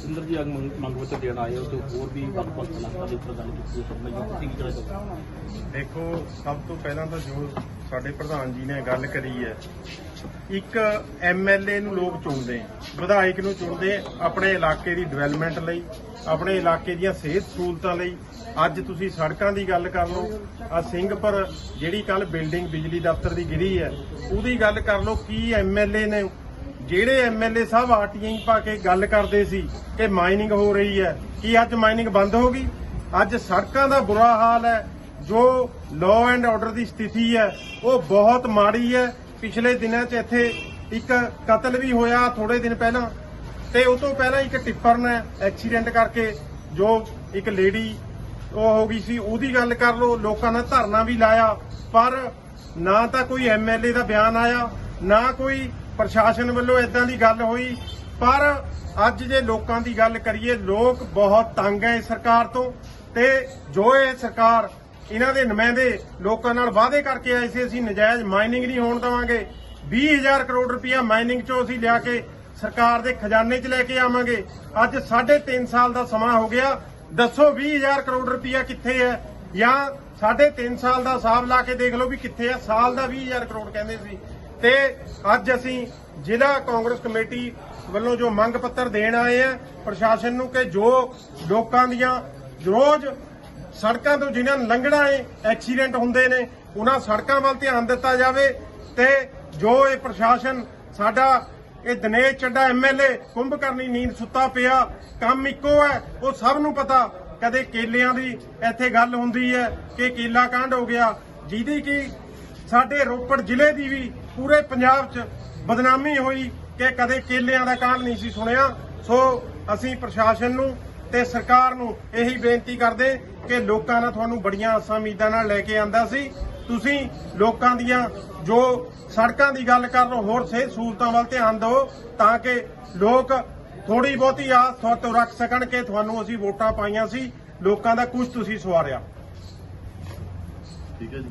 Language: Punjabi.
ਸਿੰਦਰ ਜੀ ਅੱਜ ਮੰਗ ਮੰਗ ਦੇਣ ਆਏ ਹੋ ਤੇ ਹੋਰ ਵੀ ਵੱਖ-ਵੱਖ ਇਲਾਕਾ ਦੇ ਪ੍ਰਧਾਨ ਕੀਤੀ ਹੈ ਮੈਂ ਤੁਸੀਂ ਕੀ ਕਹਿਣਾ ਦੇਖੋ, ਸਭ ਤੋਂ ਪਹਿਲਾਂ ਤਾਂ ਜੋ ਸਾਡੇ ਪ੍ਰਧਾਨ ਜੀ ਨੇ ਗੱਲ ਕਰੀ ਹੈ, ਇੱਕ ਐਮਐਲਏ ਨੂੰ ਲੋਕ ਚੁਣਦੇ ਵਿਧਾਇਕ ਨੂੰ ਚੁਣਦੇ ਆਪਣੇ ਇਲਾਕੇ ਦੀ ਡਿਵੈਲਪਮੈਂਟ ਲਈ, ਆਪਣੇ ਇਲਾਕੇ ਦੀਆਂ ਸਿਹਤ ਸਹੂਲਤਾਂ ਲਈ। ਅੱਜ ਤੁਸੀਂ ਸੜਕਾਂ ਦੀ ਗੱਲ ਕਰ ਲਓ, ਆ ਸਿੰਘਪੁਰ ਜਿਹੜੀ ਕੱਲ ਬਿਲਡਿੰਗ ਬਿਜਲੀ ਦਫ਼ਤਰ ਦੀ ਗਿਰੀ ਹੈ, ਉਹਦੀ ਗੱਲ ਕਰ ਲਓ, ਕੀ ਐਮਐਲਏ ਨੇ ਜਿਹੜੇ ਐਮਐਲਏ ਸਾਹਿਬ ਆਰਟੀਆਈ ਪਾ ਕੇ ਗੱਲ ਕਰਦੇ ਸੀ ਕਿ ਮਾਈਨਿੰਗ ਹੋ ਰਹੀ ਹੈ, ਕੀ ਅੱਜ ਮਾਈਨਿੰਗ ਬੰਦ ਹੋ ਗਈ? ਅੱਜ ਸੜਕਾਂ ਦਾ ਬੁਰਾ ਹਾਲ ਹੈ, ਜੋ ਲਾਅ ਐਂਡ ਆਰਡਰ ਦੀ ਸਥਿਤੀ ਹੈ, ਉਹ ਬਹੁਤ ਮਾੜੀ ਹੈ। ਪਿਛਲੇ ਦਿਨਾਂ 'ਚ ਇੱਥੇ ਇੱਕ ਕਤਲ ਵੀ ਹੋਇਆ ਥੋੜੇ ਦਿਨ ਪਹਿਲਾਂ, ਤੇ ਉਹ ਤੋਂ ਪਹਿਲਾਂ ਇੱਕ ਟਿੱਪਰ ਨੇ ਐਕਸੀਡੈਂਟ ਕਰਕੇ ਜੋ ਇੱਕ ਲੇਡੀ ਉਹ ਹੋ ਗਈ ਸੀ, ਉਹਦੀ ਗੱਲ ਕਰ ਲਓ, ਲੋਕਾਂ ਨੇ ਧਰਨਾ ਵੀ ਲਾਇਆ, ਪਰ ਨਾ ਤਾਂ ਕੋਈ ਐਮਐਲਏ ਦਾ ਬਿਆਨ ਆਇਆ, ਨਾ ਕੋਈ ਪ੍ਰਸ਼ਾਸਨ ਵੱਲੋਂ ਇਦਾਂ ਦੀ ਗੱਲ ਹੋਈ, ਪਰ ਅੱਜ ਜੇ ਲੋਕਾਂ ਦੀ ਗੱਲ ਕਰੀਏ, ਲੋਕ ਬਹੁਤ ਤੰਗ ਹੈ ਇਸ ਸਰਕਾਰ ਤੋਂ ਤੇ ਜੋ ਇਹ ਸਰਕਾਰ ਇਹਨਾਂ ਦੇ ਨੁਮਾਇੰਦੇ ਲੋਕਾਂ ਨਾਲ ਵਾਅਦੇ ਕਰਕੇ ਆਏ ਸੀ, ਅਸੀਂ ਨਜਾਇਜ਼ ਮਾਈਨਿੰਗ ਨਹੀਂ ਹੋਣ ਦੇਵਾਂਗੇ। 20000 ਕਰੋੜ ਰੁਪਇਆ ਮਾਈਨਿੰਗ ਚੋਂ ਅਸੀਂ ਲਿਆ ਕੇ ਸਰਕਾਰ ਦੇ ਖਜ਼ਾਨੇ 'ਚ ਲੈ ਕੇ ਆਵਾਂਗੇ। ਅੱਜ 3.5 ਸਾਲ ਦਾ ਸਮਾਂ ਹੋ ਗਿਆ। ਦੱਸੋ 20000 ਕਰੋੜ ਰੁਪਇਆ ਕਿੱਥੇ ਹੈ? ਜਾਂ ਸਾਢੇ 3 ਸਾਲ ਦਾ ਹਿਸਾਬ ਲਾ ਕੇ ਦੇਖ ਲਓ ਵੀ ਕਿੱਥੇ ਹੈ। ਸਾਲ ਦਾ 20000 ਕਰੋੜ ਕਹਿੰਦੇ ਸੀ। ਤੇ ਅੱਜ ਅਸੀਂ ਜ਼ਿਲ੍ਹਾ ਕਾਂਗਰਸ ਕਮੇਟੀ ਵੱਲੋਂ ਜੋ ਮੰਗ ਪੱਤਰ ਦੇਣ ਆਏ ਆ, ਪ੍ਰਸ਼ਾਸਨ ਨੂੰ ਕਿ ਜੋ ਲੋਕਾਂ ਦੀਆਂ ਰੋਜ਼ ਸੜਕਾਂ ਤੋਂ ਜਿਨ੍ਹਾਂ ਨੂੰ ਲੰਘਣਾ ਹੈ, ਐਕਸੀਡੈਂਟ ਹੁੰਦੇ ਨੇ, ਉਹਨਾਂ ਸੜਕਾਂ ਵੱਲ ਧਿਆਨ ਦਿੱਤਾ ਜਾਵੇ ਤੇ ਜੋ ਇਹ ਪ੍ਰਸ਼ਾਸਨ ਸਾਡਾ ਇਹ ਦਿਨੇਸ਼ ਚੱਡਾ ਐਮਐਲਏ ਕੁੰਭਕਰਨੀ ਨੀਂਦ ਸੁੱਤਾ ਪਿਆ, ਕੰਮ ਇੱਕੋ ਹੈ, ਉਹ ਸਭ ਨੂੰ ਪਤਾ, ਕਦੇ ਕੇਲਿਆਂ ਦੀ ਇੱਥੇ ਗੱਲ ਹੁੰਦੀ ਹੈ ਕਿ ਕੇਲਾ ਕਾਂਡ ਹੋ ਗਿਆ, ਜਿਹਦੀ ਕਿ ਸਾਡੇ ਰੋਪੜ ਜ਼ਿਲ੍ਹੇ ਦੀ ਵੀ ਪੂਰੇ ਪੰਜਾਬ 'ਚ ਬਦਨਾਮੀ ਹੋਈ ਕਿ ਕਦੇ ਕੇਲਿਆਂ ਦਾ ਕਾਂਡ ਨਹੀਂ ਸੀ ਸੁਣਿਆ। ਸੋ ਅਸੀਂ ਪ੍ਰਸ਼ਾਸਨ ਨੂੰ ਤੇ ਸਰਕਾਰ ਨੂੰ ਇਹੀ ਬੇਨਤੀ ਕਰਦੇ ਕਿ ਲੋਕਾਂ ਨਾਲ ਤੁਹਾਨੂੰ ਬੜੀਆਂ ਆਸਾਂ ਉਮੀਦਾਂ ਨਾਲ ਲੈ ਕੇ ਆਂਦਾ ਸੀ। ਤੁਸੀਂ ਲੋਕਾਂ ਦੀਆਂ ਜੋ ਸੜਕਾਂ ਦੀ ਗੱਲ ਕਰ ਲਓ ਹੋਰ ਸਿਹਤ ਸਹੂਲਤਾਂ ਵੱਲ ਧਿਆਨ ਦਿਓ ਤਾਂ ਕਿ ਲੋਕ ਥੋੜੀ ਬਹੁਤੀ ਆਸ ਤੁਹਾਡੇ ਤੋਂ ਰੱਖ ਸਕਣ ਕਿ ਤੁਹਾਨੂੰ ਅਸੀਂ ਵੋਟਾਂ ਪਾਈਆਂ ਸੀ। ਲੋਕਾਂ ਦਾ ਕੁਝ ਤੁਸੀਂ ਸਵਾਰਿਆ। ਠੀਕ ਹੈ ਜੀ।